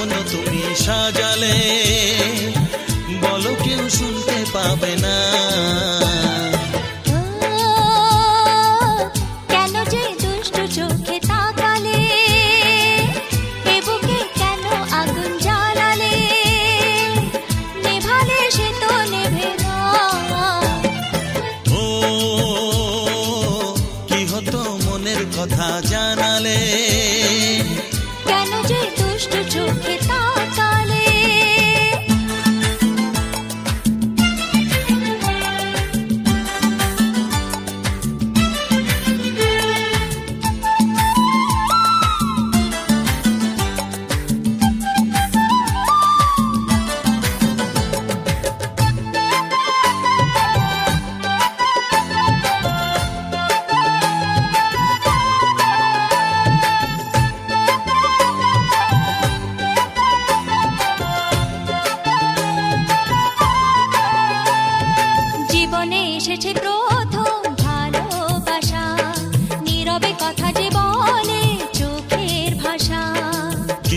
স্বপ্ন তুমি সাজালে।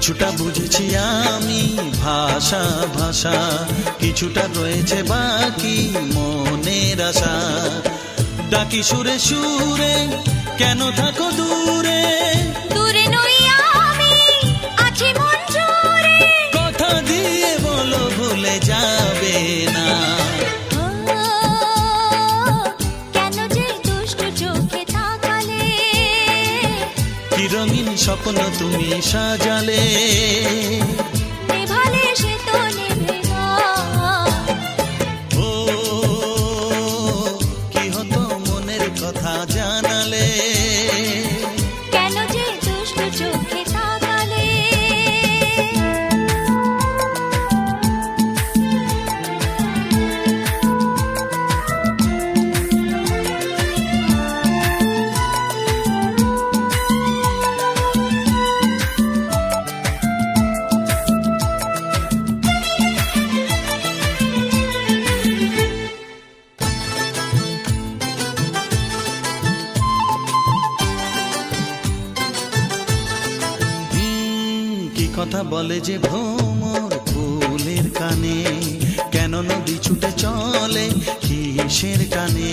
কিছুটা বুঝেছি আমি ভাষা ভাষা। কিছুটা রয়েছে বাকি মনের আশা। ডাকি সুরে সুরে, কেন থাকো দূরে? স্বপ্ন তুমি সাজালে। ও কি হতো মনের কথা জানালে? যে ভ্রমর ফুলের কানে কেন নদী ছুটে চলে কিসের কানে?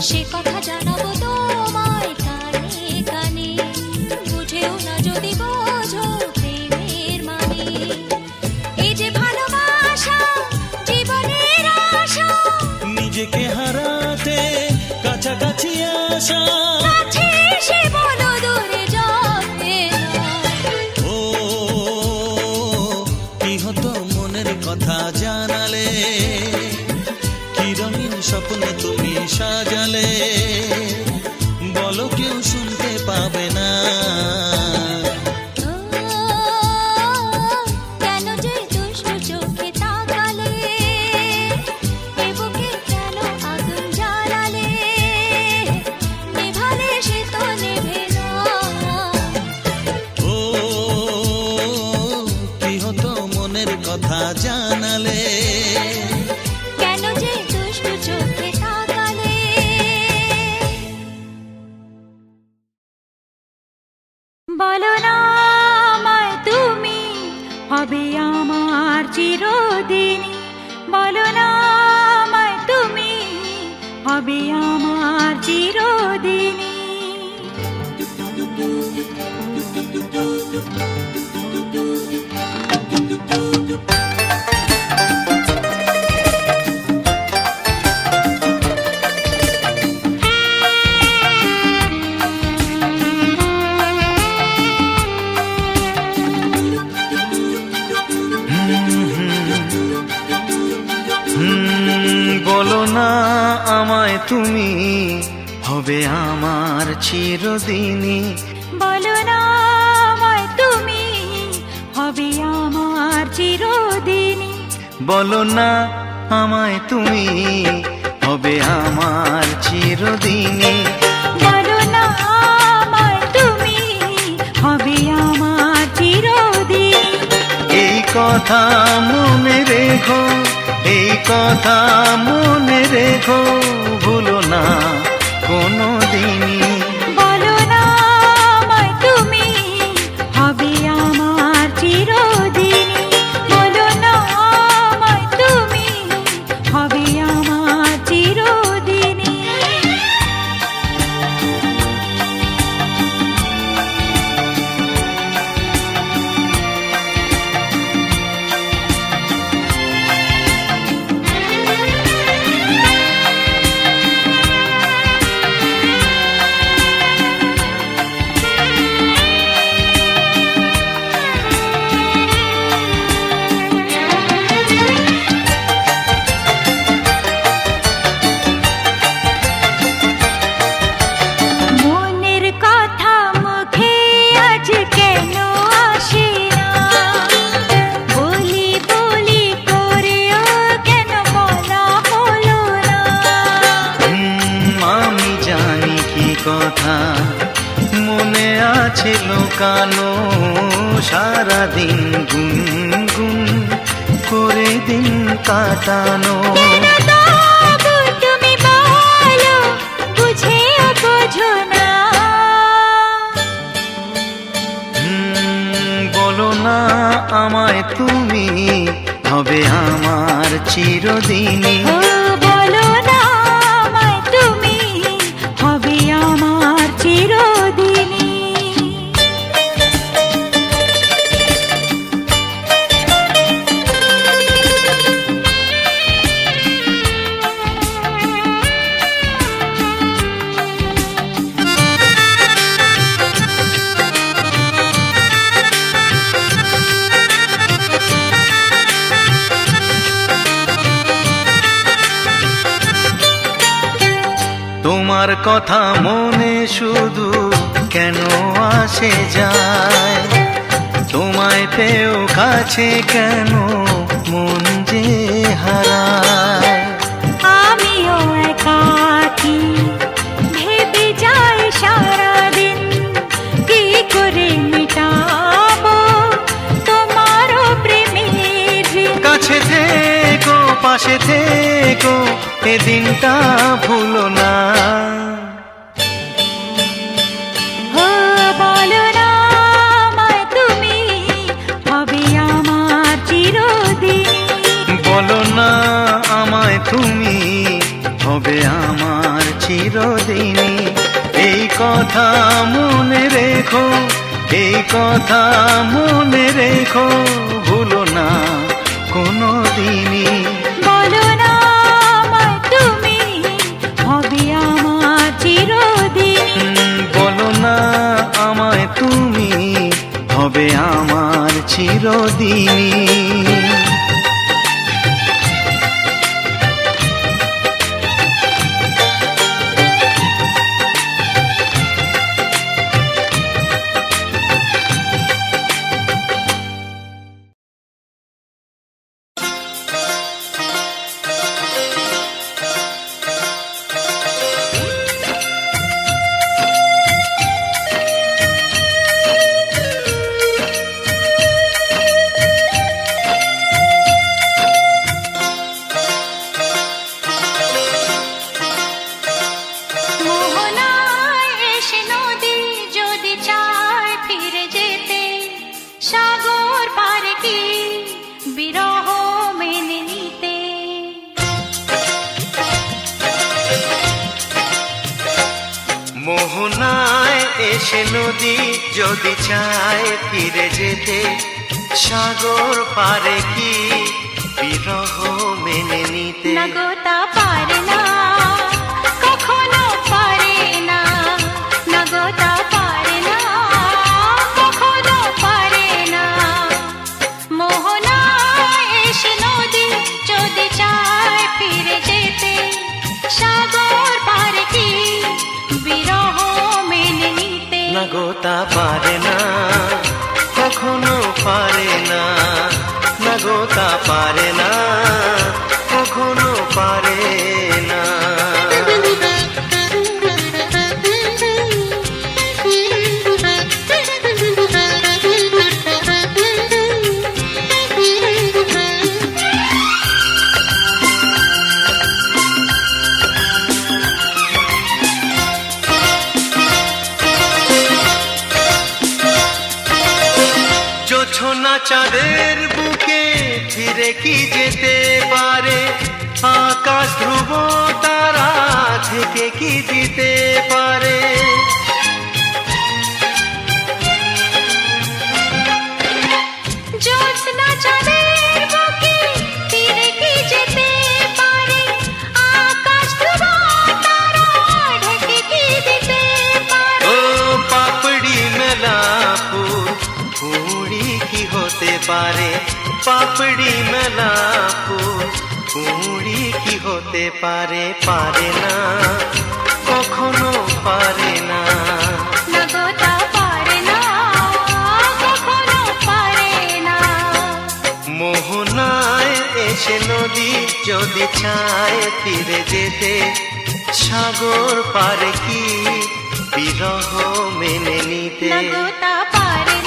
সে কথা জানাব তোমায় কানে কানে বুঝেও না যদি বোঝো প্রেমের মানে। এই যে ভালোবাসা জীবনের আশা। নিজেকে হারাতে কাছাকাছি আসা। বলো না আমায় তুমি হবে আমার চিরদিনই। বলো না আমায় তুমি হবে আমার চিরদিনই। চিরদিনই। বলো না আমায় তুমি হবে আমার চিরদিনই। বলো না আমায় তুমি হবে আমার চিরদিনই। বলো না আমায় তুমি হবে আমার চিরদিন এই কথা মনে রেখো এই কথা মনে রেখো ভুলো না কোনো দিনই আমার চিরদিনই। তোমার কথা মনে শুধু কেন আসে যায়? তোমায় পেও কাছে কেন মন যে হারা যদি চায় ফিরে যেতে সাগর পারে কি বিরহ মেনে নিতে? না পারে না। নাগোতা পারে না কখনো পারে না না গো তা পারে না। চাঁদের বুকে ফিরে কি যেতে পারে? আকাশ ধ্রুব তারা থেকে কি দিতে পারে? পারে পাপড়ি মেলা পুড়ি কি হতে পারে পারে না কখনো পারে না। মোহনায় এসে নদী যদি চায় ফিরে যেতে সাগর পারে কি বিরহ মেনে নিতে? পারে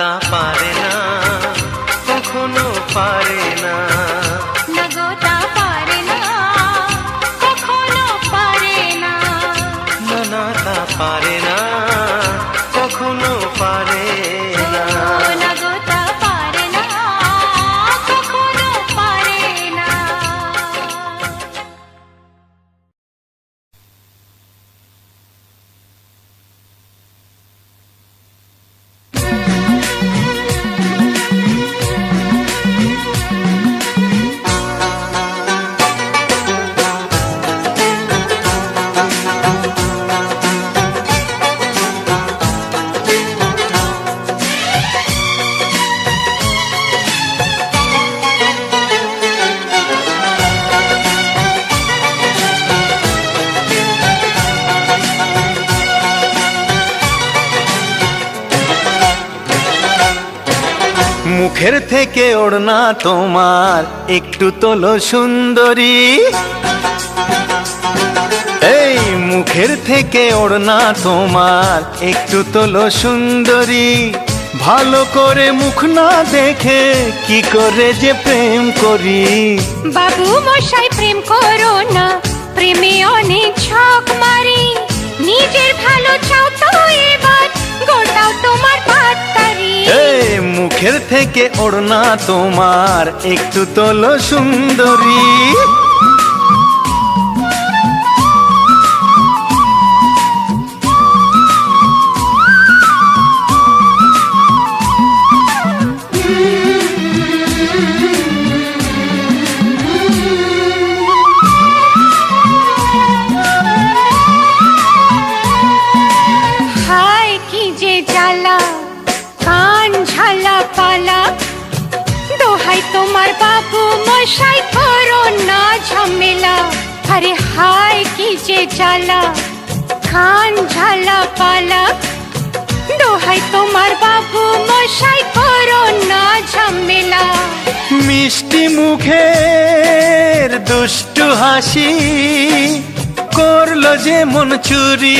না গো মুখের থেকে ওড়না তোমার, একটু তোলো সুন্দরী। এই মুখের থেকে ওড়না তোমার, একটু তোলো সুন্দরী। ভালো করে মুখ না দেখে কি করে যে প্রেম করি। বাবু মশাই, প্রেম করো না, প্রেমে অনেক ছক মারি। নিজের ভালো চাও তো এবার গোটাও মুখের থেকে ওড়না তোমার একটু তোলো সুন্দরী। চুরি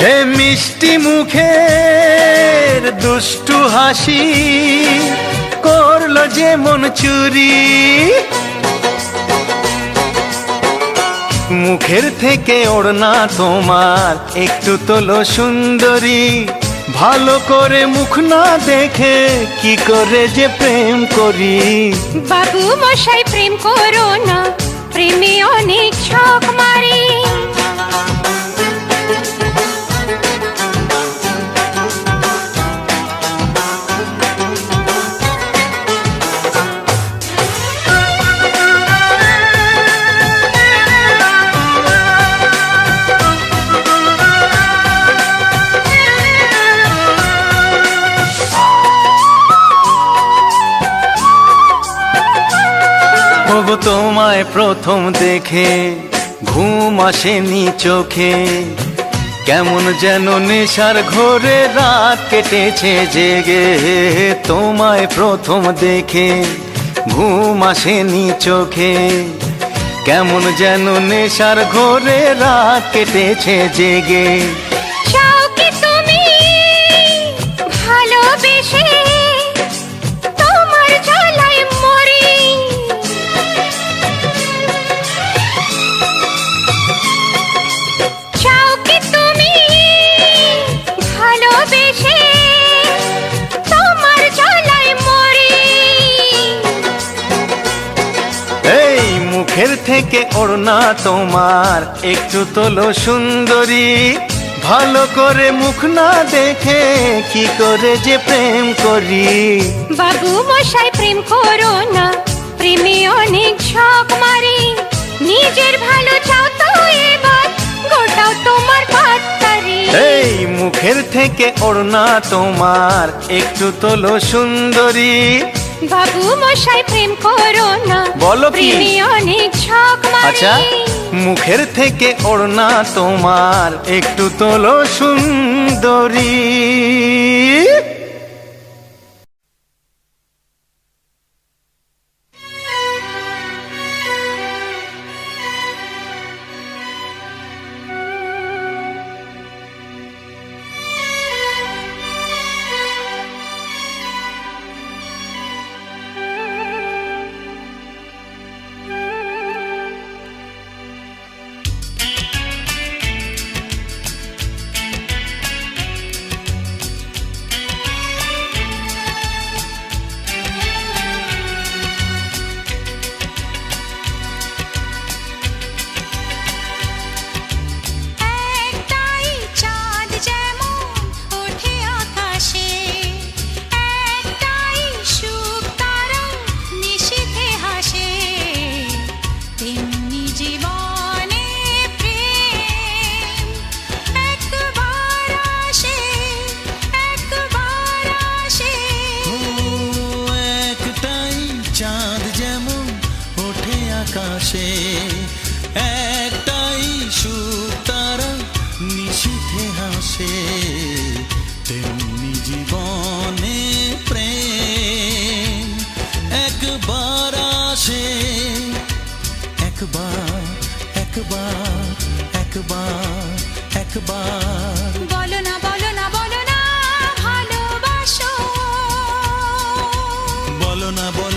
হে মিষ্টি মুখের দুষ্টু হাসি করল যে মন চুরি। মুখের থেকে ওড়না তোমার একটু তোলো সুন্দরী। ভালো করে মুখ না দেখে কি করে যে প্রেম করি? বাবু মশাই, প্রেম করো না। প্রেমে অনেক শখ মারি। তোমায় প্রথম দেখে, ঘুম আসেনি চোখে। কেমন যেন নেশার ঘোরে রাত কেটেছে জেগে, তোমায় প্রথম দেখে, ঘুম আসেনি চোখে। কেমন যেন নেশার ঘোরে রাত কেটেছে জেগে। ওড়না তোমার একটু তোলো সুন্দরী। ভালো করে মুখ না দেখে কি করে যে প্রেম করি? বাবু মশাই প্রেম করো না প্রেমে অনেক শখ মারি। নিজের ভালো চাও তো এবার গোটাও তোমার পাত্তারি। এই মুখের থেকে ওড়না তোমার একটু তোলো সুন্দরী। বাবু মশাই প্রেম করো না। বলো কি? অনেক শখ আচ্ছা মুখের থেকে ওড়না তোমার একটু তোলো সুন্দরী। নিশীথে হাসে তেমনি জীবনে প্রেম। একবার আসে একবার একবার একবার একবার। বলো না বলো না বলো না ভালোবাসো। বলো না বলো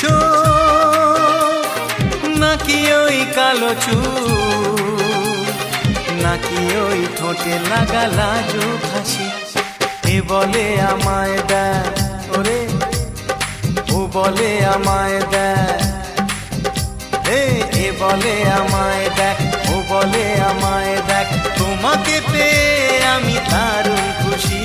চোখ নাকি ওই কালো চুল, নাকি ওই ঠোঁটে লাগা লাজু হাসি এ বলে আমায় দেয় ওরে, ও বলে আমায় দেয় এ বলে আমায় দেখ, ও বলে আমায় দেখ। তোমাকে পেয়ে আমি দারুণ খুশি।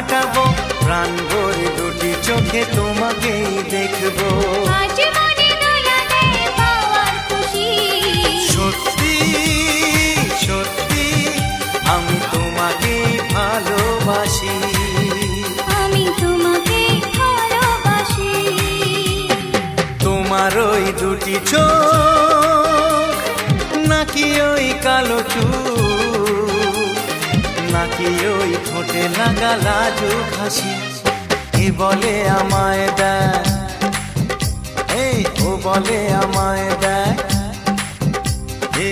কাটাবো। প্রাণ ভরে দুটি চোখে তোমাকেই দেখব। ঠোঁটে লাগা লাজু হাসি এ বলে আমায় দেয়? এই ও বলে আমায় দেয়। এ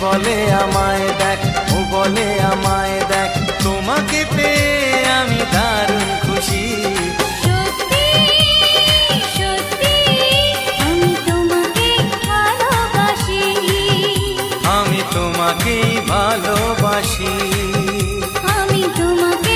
বলে আমায় দেখ ও বলে আমায় দেখ তোমাকে পেয়ে আমি দারুণ খুশি। আমি তোমাকেই ভালোবাসি। তোমাকে